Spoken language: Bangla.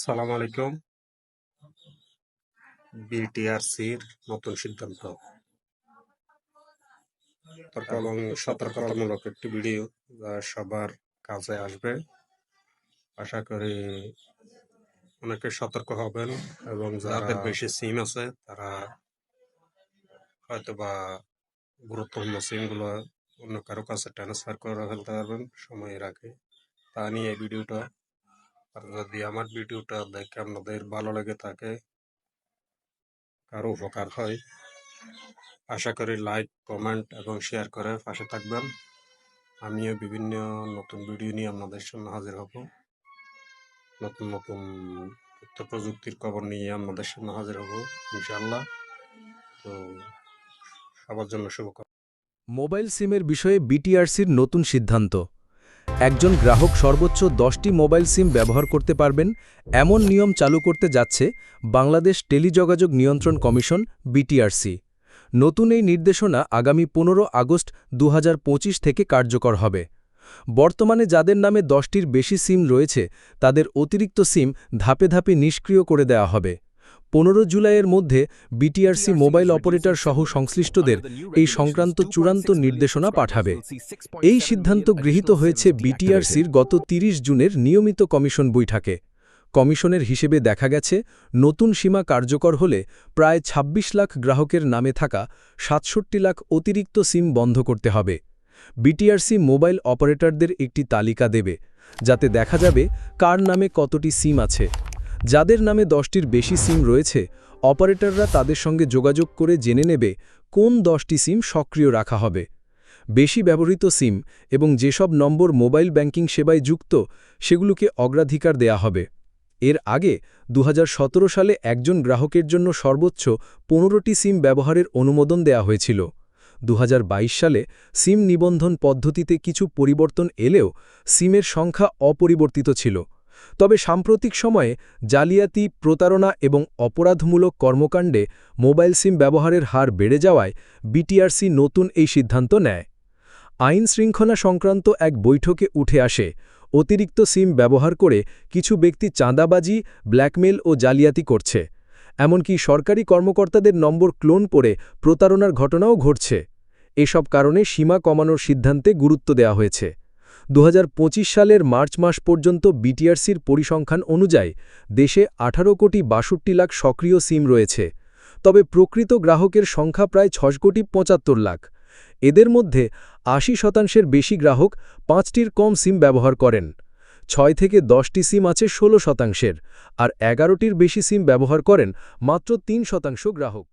সালাম আলাইকুম। বিটিআরসির নতুন সিদ্ধান্ত। সতর্ক এবং সতর্কতামূলক একটি ভিডিও যা সবার কাছে আসবে। আশা করি অনেকে সতর্ক হবেন এবং যাদের বেশি সিম আছে তারা হয়তোবা গুরুত্বপূর্ণ সিমগুলো অন্য কারও কাছে ট্রান্সফার করে ফেলতে পারবেন। সময়ের আগে। তা নিয়ে এই ভিডিওটা আর যদি আমার ভিডিওটা দেখে আপনাদের ভালো লেগে থাকে, কারও উপকার হয়, আশা করি লাইক, কমেন্ট এবং শেয়ার করে পাশে থাকবেন। আমিও বিভিন্ন নতুন ভিডিও নিয়ে আপনাদের সামনে হাজির হব। নতুন নতুন তথ্য প্রযুক্তির খবর নিয়ে আপনাদের সামনে হাজির হব ইনশাল্লাহ তো সবার জন্য শুভকামনা। মোবাইল সিমের বিষয়ে বিটিআরসির নতুন সিদ্ধান্ত। একজন গ্রাহক সর্বোচ্চ দশটি মোবাইল সিম ব্যবহার করতে পারবেন, এমন নিয়ম চালু করতে যাচ্ছে বাংলাদেশ টেলিযোগাযোগ নিয়ন্ত্রণ কমিশন, বিটিআরসি। নতুন এই নির্দেশনা আগামী পনেরো আগস্ট দু হাজার পঁচিশ থেকে কার্যকর হবে। বর্তমানে যাদের নামে দশটির বেশি সিম রয়েছে, তাদের অতিরিক্ত সিম ধাপে ধাপে নিষ্ক্রিয় করে দেওয়া হবে। পনেরো জুলাইয়ের মধ্যে বিটিআরসি মোবাইল অপারেটর সহ সংশ্লিষ্টদের এই সংক্রান্ত চূড়ান্ত নির্দেশনা পাঠাবে। এই সিদ্ধান্ত গৃহীত হয়েছে বিটিআরসির গত ৩০ জুনের নিয়মিত কমিশন বৈঠকে। কমিশনের হিসেবে দেখা গেছে নতুন সীমা কার্যকর হলে প্রায় ২৬ লাখ গ্রাহকের নামে থাকা সাতষট্টি লাখ অতিরিক্ত সিম বন্ধ করতে হবে। বিটিআরসি মোবাইল অপারেটরদের একটি তালিকা দেবে যাতে দেখা যাবে কার নামে কতটি সিম আছে। যাদের নামে দশটির বেশি সিম রয়েছে, অপারেটররা তাদের সঙ্গে যোগাযোগ করে জেনে নেবে কোন দশটি সিম সক্রিয় রাখা হবে। বেশি ব্যবহৃত সিম এবং যেসব নম্বর মোবাইল ব্যাংকিং সেবায় যুক্ত, সেগুলোকে অগ্রাধিকার দেয়া হবে। এর আগে দু হাজার সতেরো সালে একজন গ্রাহকের জন্য সর্বোচ্চ পনেরোটি সিম ব্যবহারের অনুমোদন দেয়া হয়েছিল। দু হাজার বাইশ সালে সিম নিবন্ধন পদ্ধতিতে কিছু পরিবর্তন এলেও, সিমের সংখ্যা অপরিবর্তিত ছিল। তবে সাম্প্রতিক সময়ে জালিয়াতি, প্রতারণা এবং অপরাধমূলক কর্মকাণ্ডে মোবাইল সিম ব্যবহারের হার বেড়ে যাওয়ায় বিটিআরসি নতুন এই সিদ্ধান্ত নেয়। আইন শৃঙ্খলা সংক্রান্ত এক বৈঠকে উঠে আসে অতিরিক্ত সিম ব্যবহার করে কিছু ব্যক্তি চাঁদাবাজি, ব্ল্যাকমেল ও জালিয়াতি করছে। এমনকি সরকারি কর্মকর্তাদের নম্বর ক্লোন করে প্রতারণার ঘটনাও ঘটছে। এসব কারণে সীমা কমানোর সিদ্ধান্তে গুরুত্ব দেওয়া হয়েছে। দু হাজার পঁচিশ সালের মার্চ মাস পর্যন্ত বিটিআরসির পরিসংখ্যান অনুযায়ী দেশে ১৮ কোটি বাষট্টি লাখ সক্রিয় সিম রয়েছে, তবে প্রকৃত গ্রাহকের সংখ্যা প্রায় ছশ কোটি পঁচাত্তর লাখ। এদের মধ্যে আশি শতাংশের বেশি গ্রাহক পাঁচটির কম সিম ব্যবহার করেন, ছয় থেকে দশটি সিম আছে ১৬ শতাংশের, আর এগারোটির বেশি সিম ব্যবহার করেন মাত্র তিন শতাংশ গ্রাহক।